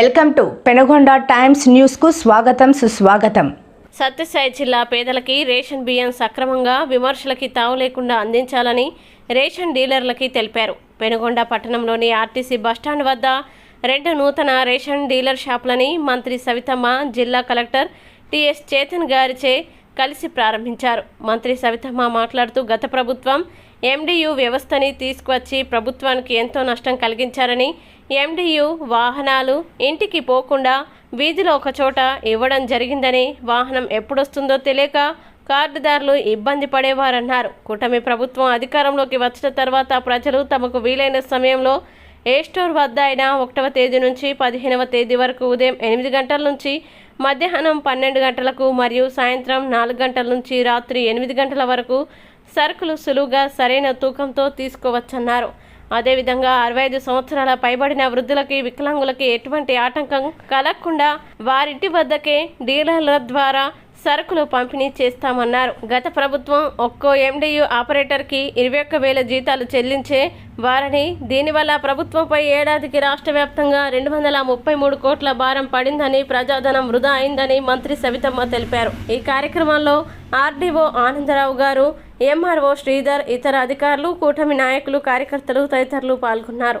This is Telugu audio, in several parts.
వెల్కమ్ టు పెనగొండ టైమ్స్ న్యూస్కు స్వాగతం సుస్వాగతం. సత్యసాయి జిల్లా పేదలకి రేషన్ బియ్యం సక్రమంగా విమర్శలకి తావు లేకుండా అందించాలని రేషన్ డీలర్లకి తెలిపారు. పెనుగొండ పట్టణంలోని ఆర్టీసీ బస్టాండ్ వద్ద రెండు నూతన రేషన్ డీలర్ షాపులని మంత్రి సవితమ్మ జిల్లా కలెక్టర్ టిఎస్ చేతన్ గారిచే కలిసి ప్రారంభించారు. మంత్రి సవితమ్మ మాట్లాడుతూ గత ప్రభుత్వం ఎండియు వ్యవస్థని తీసుకువచ్చి ప్రభుత్వానికి ఎంతో నష్టం కలిగించారని ఎండియు వాహనాలు ఇంటికి పోకుండా వీధిలో ఒకచోట ఇవ్వడం జరిగిందని వాహనం ఎప్పుడొస్తుందో తెలియక కార్డుదారులు ఇబ్బంది పడేవారన్నారు. కూటమి ప్రభుత్వం అధికారంలోకి వచ్చిన తర్వాత ప్రజలు తమకు వీలైన సమయంలో ఏ స్టోర్ వద్ద అయినా ఒకటవ తేదీ నుంచి పదిహేనవ తేదీ వరకు ఉదయం ఎనిమిది గంటల నుంచి మధ్యాహ్నం పన్నెండు గంటలకు మరియు సాయంత్రం నాలుగు గంటల నుంచి రాత్రి ఎనిమిది గంటల వరకు సరుకులు సులువుగా సరైన తూకంతో తీసుకోవచ్చన్నారు. అదేవిధంగా అరవై ఐదు సంవత్సరాల పైబడిన వృద్ధులకి వికలాంగులకి ఎటువంటి ఆటంకం కలగకుండా వారింటి వద్దకే డీలర్ల ద్వారా సరుకులు పంపిణీ చేస్తామన్నారు. గత ప్రభుత్వం ఒక్కో ఎండియు ఆపరేటర్కి ఇరవై ఒక్క వేల జీతాలు చెల్లించే వారని దీనివల్ల ప్రభుత్వంపై ఏడాదికి రాష్ట్ర వ్యాప్తంగా రెండు వందల ముప్పై మూడు కోట్ల భారం పడిందని ప్రజాధనం వృధా అయిందని మంత్రి సవితమ్మ తెలిపారు. ఈ కార్యక్రమంలో ఆర్డీఓ ఆనందరావు గారు ఎంఆర్ఓ శ్రీధర్ ఇతర అధికారులు కూటమి నాయకులు కార్యకర్తలు తదితరులు పాల్గొన్నారు.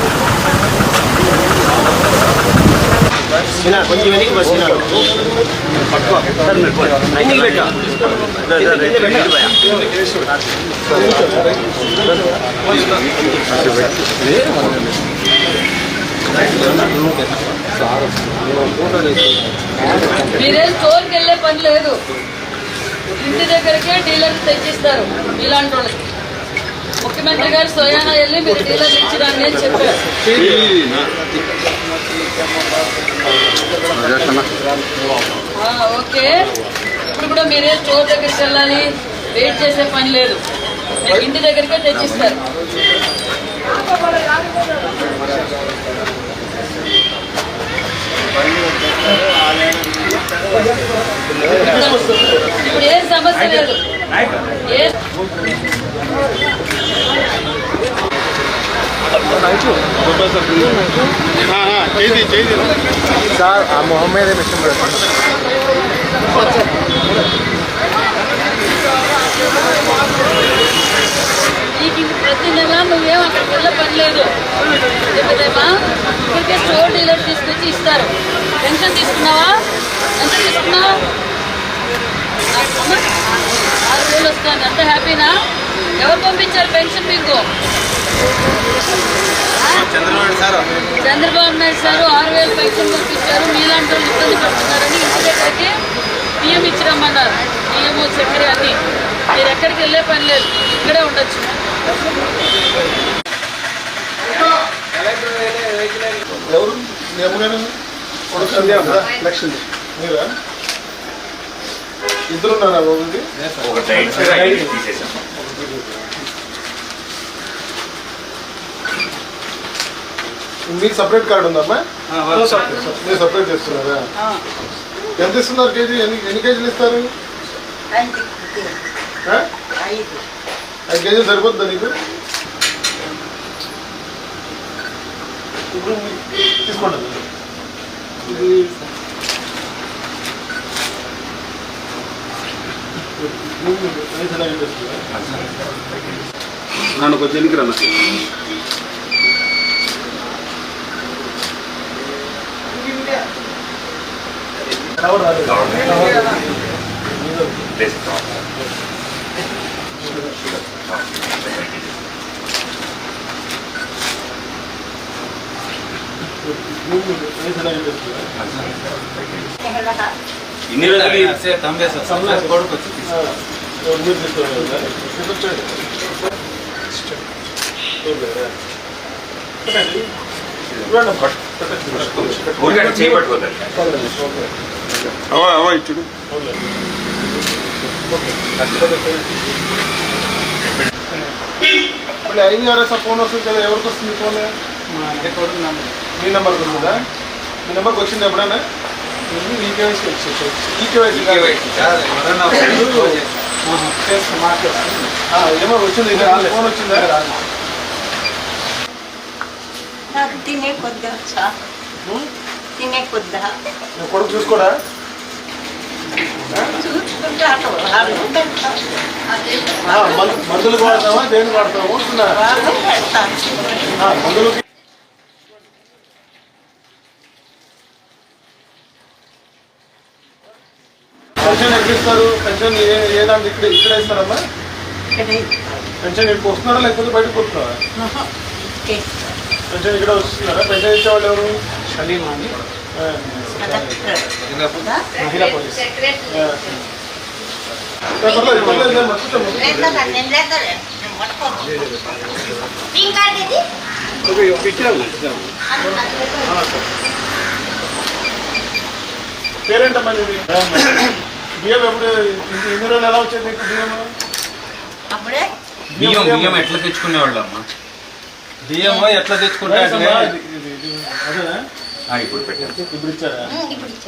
సినా లోపల పెట్టాలా? చిన్న కొంచెం వెనక్కి బస్ చిన్న పట్టుకో వెనక్కి పెట్టా మీరే స్టోర్కి వెళ్ళే పని లేదు. ఇంటి దగ్గరికే డీలర్ తెచ్చిస్తారు. ఇలాంటి వాళ్ళకి. ముఖ్యమంత్రి గారు స్వయానా వెళ్ళి మీరు డీలర్ ఇచ్చిరండి అని చెప్పారు. ఓకే. ఇప్పుడు కూడా మీరే స్టోర్ దగ్గరికి వెళ్ళాలి. వెయిట్ చేసే పని లేదు. మీకు ఇంటి దగ్గరికే తెచ్చిస్తారు. ఇప్పుడు ఏం సమస్య లేదు. ఏ సార్ ఆ మొహం మిషన్ నీకు ప్రతి నెల నువ్వేం అక్కడికి వెళ్ళే పని లేదు చెప్పదేమా ఇక్కడికే స్టోర్ డీలర్ తీసుకొచ్చి ఇస్తారు. పెన్షన్ తీసుకున్నావా? ఎంత తీసుకున్నావు? ఆరు వేలు వస్తాను. అంత హ్యాపీనా? ఎవరు పంపించారు పెన్షన్ మీకు? చంద్రబాబు సార్. చంద్రబాబు నాయుడు సార్ ఆరు వేలు పెన్షన్ పంపించారు. మీలాంటి వాళ్ళు ఇబ్బంది పడుతున్నారని ఇంటి దగ్గరికి బియ్యం ఇచ్చిరమ్మన్నారు బియ్యము చక్కెర అన్ని. మీరు ఎక్కడికి వెళ్ళే పని లేదు. ఇక్కడే ఉండొచ్చు. ఎవరు? లక్ష్మి. మీరా? ఇద్దరు ఉన్నారా బాబుకి? మీకు సపరేట్ కార్డు ఉందమ్మా మీరు సపరేట్ చేస్తున్నారా? ఎంత ఇస్తున్నారు కేజీ? ఎన్ని ఎన్ని కేజీలు ఇస్తారు? ఐదు. కేజీలు సరిపోతుందా నీకు? ఇప్పుడు తీసుకోండి ఇది రైస్ ఎలా చేస్తుందా? నన్ను కొంచెం ఎన్నికి రన్నా ఎవరు రాలేదు. రైస్ ఎలా చేస్తుందా? ఇన్ని రోజులు మీరు తీసుకోవాలి ఊరికే అవా అవా ఇచ్చుడు ఇప్పుడు ఐవీఆర్ఎస్ ఫోన్ వస్తుంది కదా ఎవరికి వస్తుంది ఫోన్ మీ నెంబర్ వస్తుందా మీ నెంబర్కి వచ్చింది ఎప్పుడైనా ఈ ఏమో వచ్చింది ఫోన్ వచ్చిందా? నాకు తినే కొద్ది కొద్దా? కొడుకు చూసుకోడా? మందులు వాడతావా దేని వాడతావా? వస్తుందా వాళ్ళు పెడతారు ఆ, మందులకి పెన్షన్ ఎక్కడ ఇస్తారు? పెన్షన్ ఏ దాంట్లో ఇక్కడ ఇక్కడ ఇస్తారమ్మా? పెన్షన్ ఇక్కడికి వస్తున్నారా లేకపోతే బయటకు పోతున్నారా? పెన్షన్ ఇక్కడ వస్తున్నారా? పెన్షన్ ఇచ్చేవాళ్ళు ఎవరు? మహిళా పోలీస్. పేరేంటమ్మా బియ్యం ఎప్పుడు ఎన్ని రోజులు ఎలా వచ్చేది బియ్యం? అప్పుడే? బియ్యం బియ్యం ఎట్లా తెచ్చుకునేవాళ్ళు అమ్మా? బియ్యం? ఎట్లా తెచ్చుకుంటా ఇప్పుడు పెట్టారు ఇప్పుడు ఇచ్చారా?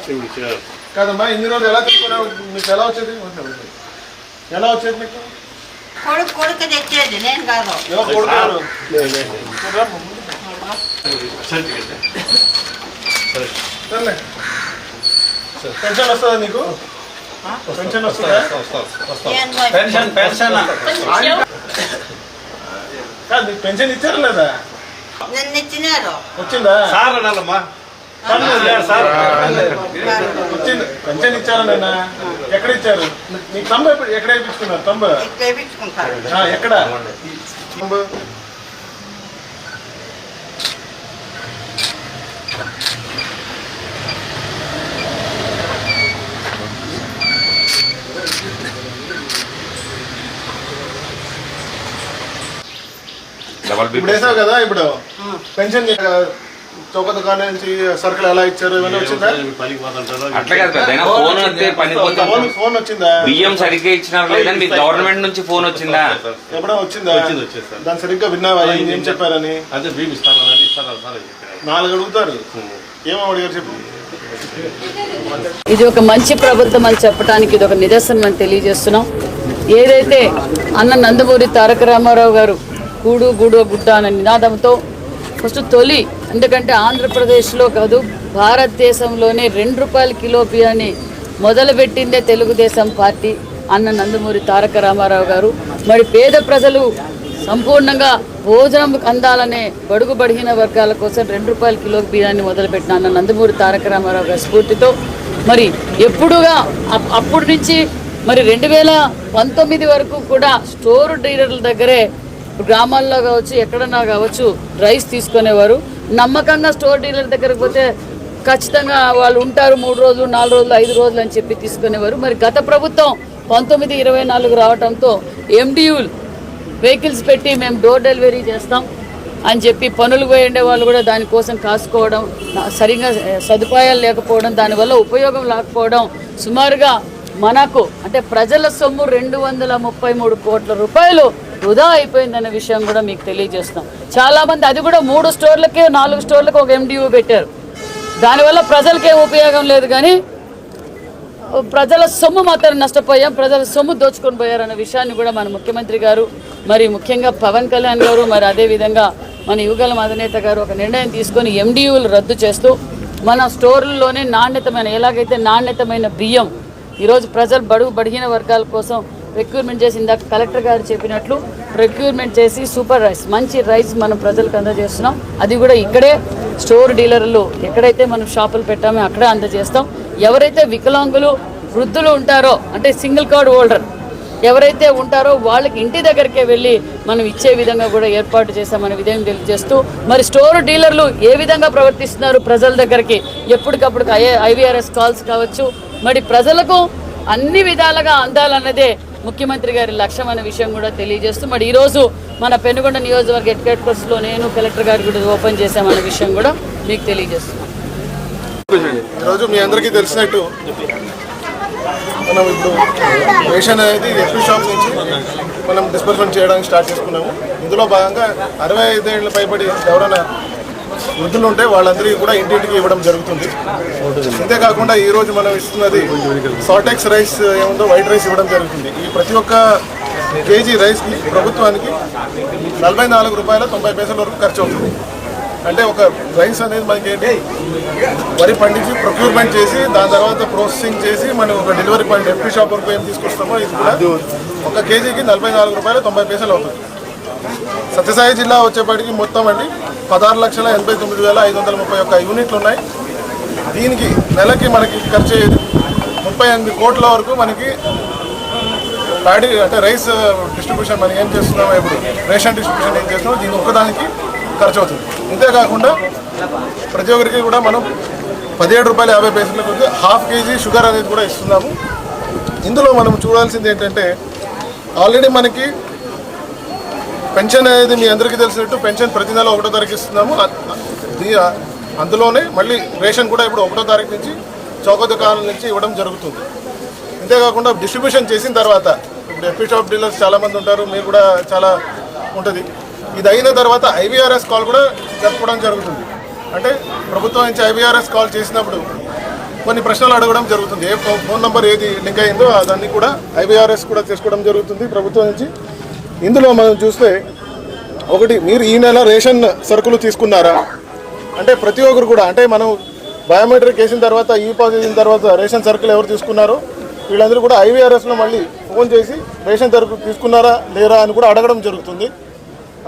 ఇప్పుడు ఇచ్చారు. కాదమ్మా ఇన్ని రోజులు ఎలా తీసుకున్నావు మీకు ఎలా వచ్చేది? ఎలా వచ్చేది మీకు కొడుకు కొడుకు తెచ్చేది నేను కాదు. సర్లే. పెన్షన్ వస్తుందా నీకు? పెన్షన్ వస్తుందా పెన్షన్ పెన్షన్ కాదు పెన్షన్ ఇచ్చారా లేదా నన్ను ఇచ్చినారు వచ్చిందా సార్ అనాలమ్మా సార్ వచ్చింది పెన్షన్ ఇచ్చారా నాన్న ఎక్కడ ఇచ్చారు తంబ ఎప్పుడు- ఎక్కడ వేయించుకున్నారు ఆ, ఎక్కడ ఇప్పుడు వేసావు కదా ఇప్పుడు? పెన్షన్ నుంచి సరుకులు ఎలా ఇచ్చారు? ఇవన్నీ వచ్చిందా? అట్లా కాదు పెద్ద ఫోన్ వస్తే పని ఫోన్ పోతాం ఫోన్ వచ్చిందా? బియ్యం సరిగ్గా ఇచ్చినారు లేదని మీకు గవర్నమెంట్ నుంచి ఫోన్ వచ్చిందా? ఎప్పుడో వచ్చిందా? వచ్చింది, వచ్చింది సార్. దాని సరిగ్గా విన్నావా? ఏం చెప్పారని? అదే బియ్యం ఇస్తాను అది ఇస్తాను సార్ అని చెప్పారు. నాలుగు అడుగుతారు. ఏమో అడిగారు చెప్పు? ఇది ఒక మంచి ప్రభుత్వం అని చెప్పడానికి ఇది ఒక నిదర్శనం అని తెలియజేస్తున్నాం. ఏదైతే అన్న నందమూరి తారక రామారావు గారు కూడు గూడు గుడ్డ అనే నినాదంతో ఫస్ట్ తొలి ఎందుకంటే ఆంధ్రప్రదేశ్లో కాదు భారతదేశంలోనే రెండు రూపాయల కిలో బియ్యాన్ని మొదలుపెట్టిందే తెలుగుదేశం పార్టీ అన్న నందమూరి తారక రామారావు గారు. మరి పేద ప్రజలు సంపూర్ణంగా భోజనం అందాలనే బడుగు బడిగిన వర్గాల కోసం రెండు రూపాయల కిలో బియ్యాన్ని మొదలుపెట్టిన అన్న నందమూరి తారక రామారావు గారి స్ఫూర్తితో మరి ఎప్పుడుగా అప్- అప్పటి నుంచి మరి రెండు వేల పంతొమ్మిది వరకు కూడా స్టోర్ డీలర్ల దగ్గరే గ్రామాల్లో కావచ్చు ఎక్కడన్నా కావచ్చు రైస్ తీసుకునేవారు. నమ్మకంగా స్టోర్ డీలర్ దగ్గరకు పోతే ఖచ్చితంగా వాళ్ళు ఉంటారు మూడు రోజులు నాలుగు రోజులు ఐదు రోజులు అని చెప్పి తీసుకునేవారు. మరి గత ప్రభుత్వం పంతొమ్మిది ఇరవై నాలుగు రావడంతో ఎండియూలు వెహికల్స్ పెట్టి మేము డోర్ డెలివరీ చేస్తాం అని చెప్పి పనులు పోయి ఉండే వాళ్ళు కూడా దానికోసం కాసుకోవడం సరిగ్గా సరిగా సదుపాయాలు లేకపోవడం దానివల్ల ఉపయోగం లేకపోవడం సుమారుగా మనకు అంటే ప్రజల సొమ్ము రెండు వందల ముప్పై మూడు కోట్ల రూపాయలు వృధా అయిపోయిందనే విషయం కూడా మీకు తెలియజేస్తాం చాలామంది అది కూడా మూడు స్టోర్లకే నాలుగు స్టోర్లకు ఒక ఎండియూ పెట్టారు. దానివల్ల ప్రజలకేం ఉపయోగం లేదు కానీ ప్రజల సొమ్ము మాత్రం నష్టపోయాం ప్రజల సొమ్ము దోచుకొని పోయారన్న విషయాన్ని కూడా మన ముఖ్యమంత్రి గారు మరి ముఖ్యంగా పవన్ కళ్యాణ్ గారు మరి అదేవిధంగా మన యువగల అధినేత గారు ఒక నిర్ణయం తీసుకొని ఎండియూలు రద్దు చేస్తూ మన స్టోర్లలోనే నాణ్యతమైన ఎలాగైతే నాణ్యతమైన బియ్యం ఈరోజు ప్రజలు బడుగు బడిగిన వర్గాల కోసం రిక్రూట్మెంట్ చేసి ఇందాక కలెక్టర్ గారు చెప్పినట్లు రిక్రూట్మెంట్ చేసి సూపర్ రైస్ మంచి రైస్ మనం ప్రజలకు అందజేస్తున్నాం. అది కూడా ఇక్కడే స్టోర్ డీలర్లు ఎక్కడైతే మనం షాపులు పెట్టామో అక్కడే అందజేస్తాం. ఎవరైతే వికలాంగులు వృద్ధులు ఉంటారో అంటే సింగిల్ కార్డ్ హోల్డర్ ఎవరైతే ఉంటారో వాళ్ళకి ఇంటి దగ్గరికే వెళ్ళి మనం ఇచ్చే విధంగా కూడా ఏర్పాటు చేశామనే విధంగా తెలియజేస్తూ మరి స్టోర్ డీలర్లు ఏ విధంగా ప్రవర్తిస్తున్నారు ప్రజల దగ్గరికి? ఎప్పటికప్పుడు ఐ ఐవీఆర్ఎస్ కాల్స్ కావచ్చు. మరి ప్రజలకు అన్ని విధాలుగా అందాలన్నదే ముఖ్యమంత్రి గారి లక్ష్యం అనే విషయం కూడా తెలియజేస్తూ మరి ఈరోజు మన పెనుగొండ నియోజకవర్గ హెడ్ క్వార్టర్స్లో నేను కలెక్టర్ గారు కూడా ఓపెన్ చేశామన్న విషయం కూడా మీకు తెలియజేస్తున్నాను ఈరోజు మీ అందరికీ తెలిసినట్టు మనం ఇప్పుడు రేషన్ అనేది ఎక్కువ షాప్ నుంచి మనం డిస్బర్స్మెంట్ చేయడానికి స్టార్ట్ చేసుకున్నాము. ఇందులో భాగంగా అరవై ఐదేళ్ళ పైబడి ఎవరైనా వృద్ధులు ఉంటే వాళ్ళందరికీ కూడా ఇంటింటికి ఇవ్వడం జరుగుతుంది. అంతేకాకుండా ఈ రోజు మనం ఇస్తున్నది సాటెక్స్ రైస్ ఏముందో వైట్ రైస్ ఇవ్వడం జరుగుతుంది. ఈ ప్రతి ఒక్క కేజీ రైస్కి ప్రభుత్వానికి నలభై నాలుగు రూపాయల తొంభై పైసల వరకు ఖర్చు అవుతుంది. అంటే ఒక రైస్ అనేది మనకి ఏంటి వరి పండించి ప్రొక్యూర్మెంట్ చేసి దాని తర్వాత ప్రాసెసింగ్ చేసి మనం ఒక డెలివరీ పాయింట్ ఎఫ్పీ షాప్ వరకు ఏం తీసుకొస్తామో ఇది కూడా ఒక కేజీకి నలభై నాలుగు రూపాయలు తొంభై పైసలు అవుతుంది. సత్యసాయి జిల్లా వచ్చేప్పటికి మొత్తం అండి. పదహారు లక్షల ఎనభై తొమ్మిది వేల ఐదు వందల ముప్పై ఒక్క యూనిట్లు ఉన్నాయి. దీనికి నెలకి మనకి ఖర్చు ముప్పై ఎనిమిది కోట్ల వరకు మనకి ప్యాడీ అంటే రైస్ డిస్ట్రిబ్యూషన్ మనం ఏం చేస్తున్నామో ఇప్పుడు రేషన్ డిస్ట్రిబ్యూషన్ ఏం చేస్తున్నామో దీని ఒక్కదానికి ఖర్చు అవుతుంది. ఇంతేకాకుండా ప్రతి ఒక్కరికి కూడా మనం పదిహేడు రూపాయల యాభై పైసలకు వచ్చి హాఫ్ కేజీ షుగర్ అనేది కూడా ఇస్తున్నాము. ఇందులో మనం చూడాల్సింది ఏంటంటే ఆల్రెడీ మనకి పెన్షన్ అనేది మీ అందరికీ తెలిసినట్టు పెన్షన్ ప్రతి నెల ఒకటో తారీఖు ఇస్తున్నాము. అందులోనే మళ్ళీ రేషన్ కూడా ఇప్పుడు ఒకటో తారీఖు నుంచి చౌక దుకాణాల నుంచి ఇవ్వడం జరుగుతుంది. అంతేకాకుండా డిస్ట్రిబ్యూషన్ చేసిన తర్వాత ఇప్పుడు ఎఫ్పీ షాప్ డీలర్స్ చాలామంది ఉంటారు మీరు కూడా చాలా ఉంటుంది. ఇది అయిన తర్వాత ఐవీఆర్ఎస్ కాల్ కూడా జరుపుకోవడం జరుగుతుంది. అంటే ప్రభుత్వం నుంచి ఐవీఆర్ఎస్ కాల్ చేసినప్పుడు కొన్ని ప్రశ్నలు అడగడం జరుగుతుంది. ఏ ఫోన్ నెంబర్ ఏది లింక్ అయిందో దాన్ని కూడా ఐవీఆర్ఎస్ కూడా చేసుకోవడం జరుగుతుంది ప్రభుత్వం నుంచి. ఇందులో మనం చూస్తే ఒకటి మీరు ఈ నెల రేషన్ సరుకులు తీసుకున్నారా? అంటే ప్రతి ఒక్కరు కూడా అంటే మనం బయోమెట్రిక్ వేసిన తర్వాత ఈ పాస్ వేసిన తర్వాత రేషన్ సరుకులు ఎవరు తీసుకున్నారో? వీళ్ళందరూ కూడా ఐవీఆర్ఎస్లో మళ్ళీ ఫోన్ చేసి రేషన్ సరుకులు తీసుకున్నారా లేరా అని కూడా అడగడం జరుగుతుంది.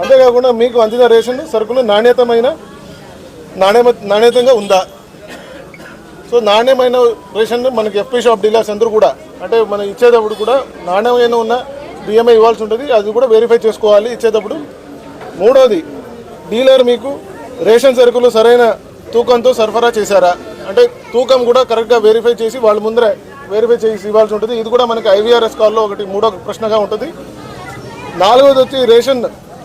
అంతేకాకుండా మీకు అందిన రేషన్ సరుకులు నాణ్యతమైన నాణ్యమ నాణ్యతంగా ఉందా? సో నాణ్యమైన రేషన్ మనకి ఎఫ్పీ షాప్ డీలర్స్ అందరూ కూడా అంటే మనం ఇచ్చేటప్పుడు కూడా నాణ్యమైన ఉన్న బిఎంఐ ఇవ్వాల్సి ఉంటుంది. అది కూడా వెరిఫై చేసుకోవాలి. ఇచ్చేటప్పుడు మూడోది డీలర్ మీకు రేషన్ సరుకులు సరైన తూకంతో సరఫరా చేశారా? అంటే తూకం కూడా కరెక్ట్గా వెరిఫై చేసి వాళ్ళ ముందరే వెరిఫై చేసి ఇవ్వాల్సి ఉంటుంది. ఇది కూడా మనకి ఐవీఆర్ఎస్ కాల్లో ఒకటి మూడో ప్రశ్నగా ఉంటుంది. నాలుగోది వచ్చి రేషన్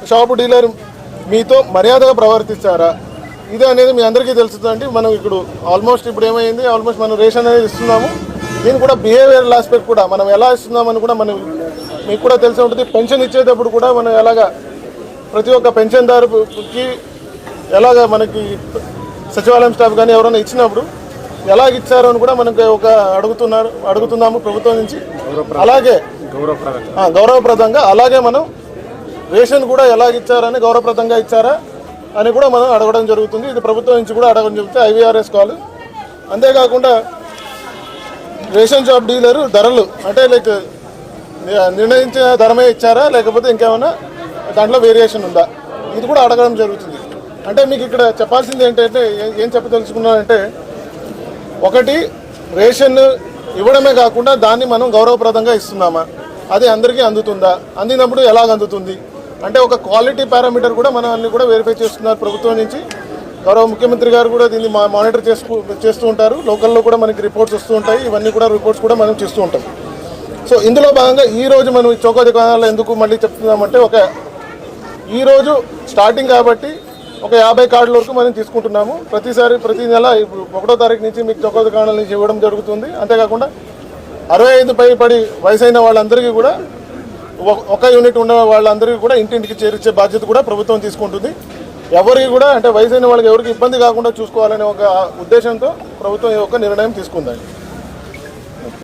షాపు డీలర్ మీతో మర్యాదగా ప్రవర్తిస్తారా ఇది అనేది మీ అందరికీ తెలుస్తుందండి. మనం ఇప్పుడు ఆల్మోస్ట్ ఇప్పుడు ఏమైంది? ఆల్మోస్ట్ మనం రేషన్ అనేది ఇస్తున్నాము. దీని కూడా బిహేవియరల్ ఆస్పెక్ట్ కూడా మనం ఎలా ఇస్తున్నామని కూడా మనం మీకు కూడా తెలిసి ఉంటుంది. పెన్షన్ ఇచ్చేటప్పుడు కూడా మనం ఎలాగా ప్రతి ఒక్క పెన్షన్దారుకి ఎలాగ మనకి సచివాలయం స్టాఫ్ కానీ ఎవరైనా ఇచ్చినప్పుడు ఎలాగ ఇచ్చారు అని కూడా మనకి ఒక అడుగుతున్నారు అడుగుతున్నాము ప్రభుత్వం నుంచి. అలాగే గౌరవప్రదంగా అలాగే మనం రేషన్ కూడా ఎలాగ ఇచ్చారని గౌరవప్రదంగా ఇచ్చారా అని కూడా మనం అడగడం జరుగుతుంది. ఇది ప్రభుత్వం నుంచి కూడా అడగడం జరుగుతుంది. IVRS call. అంతేకాకుండా రేషన్ షాప్ డీలర్ ధరలు. అంటే లైక్ నిర్ణయించిన ధరమే ఇచ్చారా? లేకపోతే ఇంకేమైనా దాంట్లో వేరియేషన్ ఉందా? ఇది కూడా అడగడం జరుగుతుంది. అంటే మీకు ఇక్కడ చెప్పాల్సింది ఏంటంటే ఏ- ఏం చెప్పదలుచుకున్నానంటే ఒకటి రేషన్ ఇవ్వడమే కాకుండా దాన్ని మనం గౌరవప్రదంగా ఇస్తున్నామా? అది అందరికీ అందుతుందా? అందినప్పుడు ఎలాగ అందుతుంది? అంటే ఒక క్వాలిటీ పారామీటర్ కూడా మనం అన్ని కూడా వెరిఫై చేస్తున్నారు ప్రభుత్వం నుంచి. గౌరవ ముఖ్యమంత్రి గారు కూడా దీన్ని మా మానిటర్ చేస్తూ చేస్తూ ఉంటారు. లోకల్లో కూడా మనకి రిపోర్ట్స్ వస్తూ ఉంటాయి. ఇవన్నీ కూడా రిపోర్ట్స్ కూడా మనం చేస్తూ ఉంటాం. సో ఇందులో భాగంగా ఈరోజు మనం ఈ చౌక దుకాణాలు ఎందుకు మళ్ళీ చెప్తున్నామంటే ఒక ఈరోజు స్టార్టింగ్ కాబట్టి ఒక యాభై కార్డుల వరకు మనం తీసుకుంటున్నాము. ప్రతిసారి ప్రతి నెల ఇప్పుడు ఒకటో తారీఖు నుంచి మీకు చౌక దుకాణాల నుంచి ఇవ్వడం జరుగుతుంది. అంతేకాకుండా అరవై ఐదు పై పడి వయసు అయిన వాళ్ళందరికీ కూడా ఒక- ఒక యూనిట్ ఉన్న వాళ్ళందరికీ కూడా ఇంటింటికి చేర్చే బాధ్యత కూడా ప్రభుత్వం తీసుకుంటుంది. ఎవరికి కూడా అంటే వయసు అయిన వాళ్ళకి ఎవరికి ఇబ్బంది కాకుండా చూసుకోవాలనే ఒక ఉద్దేశంతో ప్రభుత్వం ఈ యొక్క నిర్ణయం తీసుకుందండి.